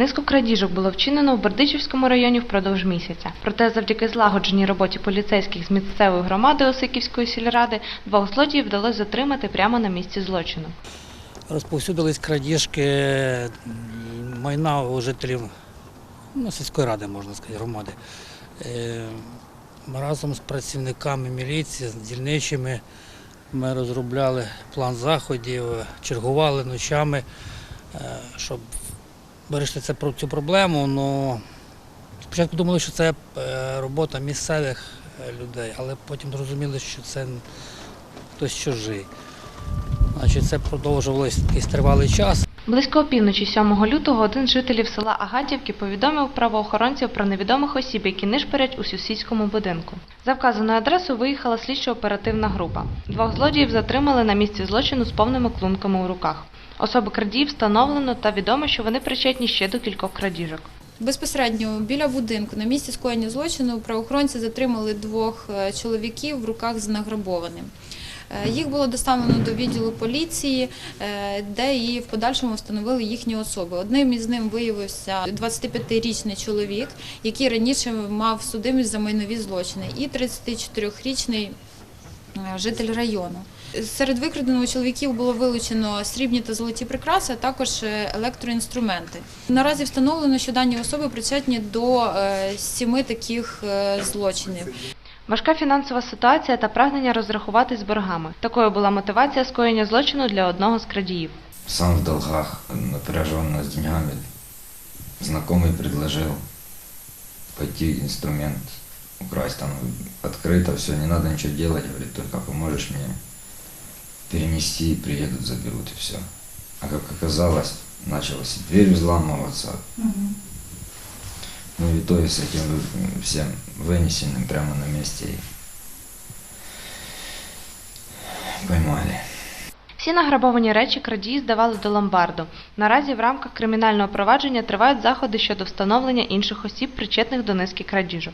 Низку крадіжок було вчинено в Бердичівському районі впродовж місяця. Проте завдяки злагодженій роботі поліцейських з місцевої громади Осиківської сільради двох злодіїв вдалося затримати прямо на місці злочину. Розповсюдились крадіжки майна у жителів ну, сільської ради, можна сказати, громади. Е, Разом з працівниками міліції, з дільничими ми розробляли план заходів, чергували ночами, е, щоб вирішити це, цю проблему. Ну, спочатку думали, що це е, робота місцевих е, людей, але потім зрозуміли, що це хтось чужий. Значить, це продовжувалось якийсь тривалий час. Близько опівночі 7 лютого один з жителів села Агатівки повідомив правоохоронців про невідомих осіб, які нишпорять у сусідському будинку. За вказаною адресою виїхала слідчо-оперативна група. Двох злодіїв затримали на місці злочину з повними клунками у руках. Особи крадіїв встановлено та відомо, що вони причетні ще до кількох крадіжок. Безпосередньо біля будинку на місці скоєння злочину правоохоронці затримали двох е, чоловіків в руках з награбованим. Е, Їх було доставлено до відділу поліції, е, де і в подальшому встановили їхні особи. Одним із ним виявився 25-річний чоловік, який раніше мав судимість за майнові злочини, і 34-річний е, житель району. Серед викраденого чоловіків було вилучено срібні та золоті прикраси, а також е, електроінструменти. Наразі встановлено, що дані особи причетні до е, сіми таких е, злочинів. Важка фінансова ситуація та прагнення розрахуватись з боргами. Такою була мотивація скоєння злочину для одного з крадіїв. Сам в долгах, напряженно с деньгами. Знакомый предложил пойти инструмент украсть. Там открыто все, не надо ничего делать. Говорит, только поможешь мне перенести, приедут, заберут и все. А как оказалось, началась и дверь взламываться. Ну и то и с этим вы- всем вынесенным прямо на месте и поймали. Всі награбовані речі крадії здавали до ломбарду. Наразі в рамках кримінального провадження тривають заходи щодо встановлення інших осіб, причетних до низки крадіжок.